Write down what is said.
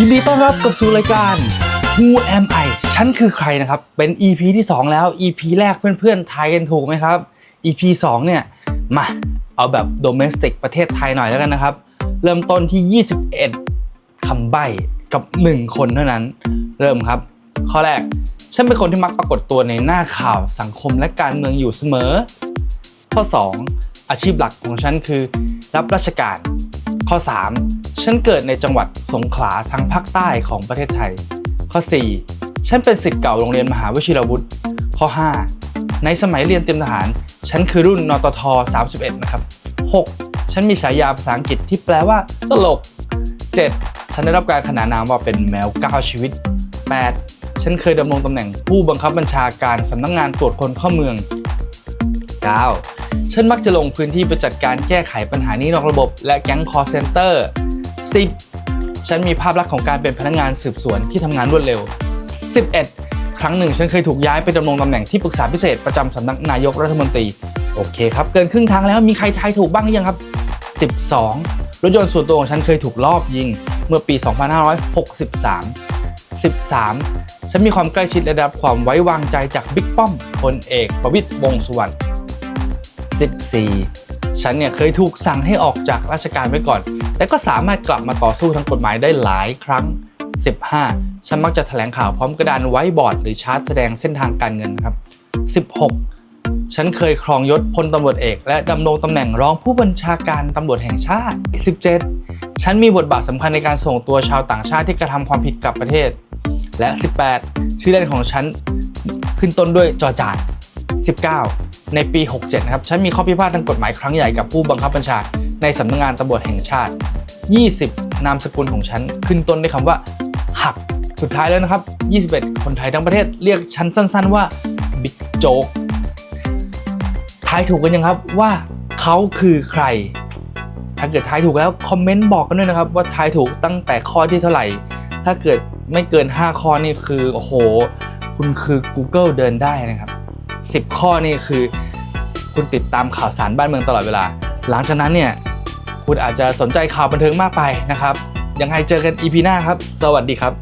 ยินดีต้อนรับกับสู่รายการ Who Am I ฉันคือใครนะครับ เป็น EP ที่ 2 แล้ว EP แรกเพื่อนๆทายกันถูกไหมครับ EP 2 เนี่ย มา เอาแบบ domestic ประเทศไทยหน่อยแล้วกันนะครับ เริ่มต้นที่ 21คำใบ้กับ 1 คนเท่านั้น เริ่มครับ ข้อแรก ฉันเป็นคนที่มักปรากฏตัวในหน้าข่าวสังคมและการเมืองอยู่เสมอ ข้อ 2 อาชีพหลักของฉันคือ รับราชการ ข้อ 3 ฉันเกิดในจังหวัดสงขลาทางภาคใต้ของประเทศไทย ข้อ 4 ฉันเป็นศิษย์เก่าโรงเรียนมหาวชิรวุฒิข้อ 5 ในสมัยเรียนเตรียมทหาร ฉันคือรุ่นนตท 31 นะครับ 6. ฉันมีฉายาภาษาอังกฤษที่แปลว่าตลก 7. ฉันได้รับการขนานนามว่าเป็นแมวก้าชีวิต 8. ฉันเคยดำรงตำแหน่งผู้บังคับบัญชาการสำนักงงานตรวจคนเข้าเมือง 9. ฉันมักจะลงพื้นที่ไปจัดการแก้ไขปัญหานี้นอกระบบ และแก๊ง call center 10. ฉันมีภาพลักษณ์ของการเป็นพนักงานสืบสวนที่ทำงานรวดเร็ว 11. ครั้งหนึ่งฉันเคยถูกย้ายไปดำรงตำแหน่งที่ปรึกษาพิเศษประจำสำนักนายกรัฐมนตรี โอเคครับ เกินครึ่งทางแล้วมีใครทายถูกบ้างหรือยังครับ 12 รถยนต์ส่วนตัวของฉันเคยถูกลอบยิงเมื่อปี 2563 13 ฉันมีความใกล้ชิดและได้รับความไว้วางใจจากบิ๊กป้อมพลเอกประวิตรวงสุวรรณ14 ฉันเนี่ยเคยถูกสั่งให้ออกจากราชการไว้ก่อน แต่ก็สามารถกลับมาต่อสู้ทางกฎหมายได้หลายครั้ง 15 ฉันมักจะแถลงข่าวพร้อมกระดานไว้บอร์ดหรือชาร์ตแสดงเส้นทางการเงินนะครับ 16 ฉันเคยครองยศพลตำรวจเอก และดำรงตำแหน่งรองผู้บัญชาการตำรวจแห่งชาติ 17 ฉันมีบทบาทสำคัญในการส่งตัวชาวต่างชาติที่กระทำความผิดกลับประเทศ และ 18 ชื่อเล่นของฉันขึ้นต้นด้วยจอจาน19 ในปี 67 นะครับ ฉันมีข้อพิพาททางกฎหมายครั้งใหญ่กับผู้บังคับบัญชา ในสำนักงานตำรวจแห่งชาติ 20 นามสกุลของฉัน ขึ้นต้นด้วยคำว่า หักสุดท้ายแล้วนะครับ 21 คนไทยทั้งประเทศเรียกฉันสั้น ๆว่าบิ๊กโจ๊กทายถูกกันยังครับว่าเขาคือใคร ถ้าเกิดทายถูกแล้วคอมเมนต์บอกกันด้วยนะครับว่าทายถูกตั้งแต่ข้อที่เท่าไหร่ ถ้าเกิดไม่เกิน 5 ข้อนี่คือโอ้โห คุณคือ Google เดินได้นะครับ 10 ข้อนี่คือ คุณติดตามข่าวสารบ้านเมืองตลอดเวลา หลังจากนั้นเนี่ย คุณอาจจะสนใจข่าวบันเทิงมากไปนะครับยังไงเจอกัน EP หน้าครับ สวัสดีครับ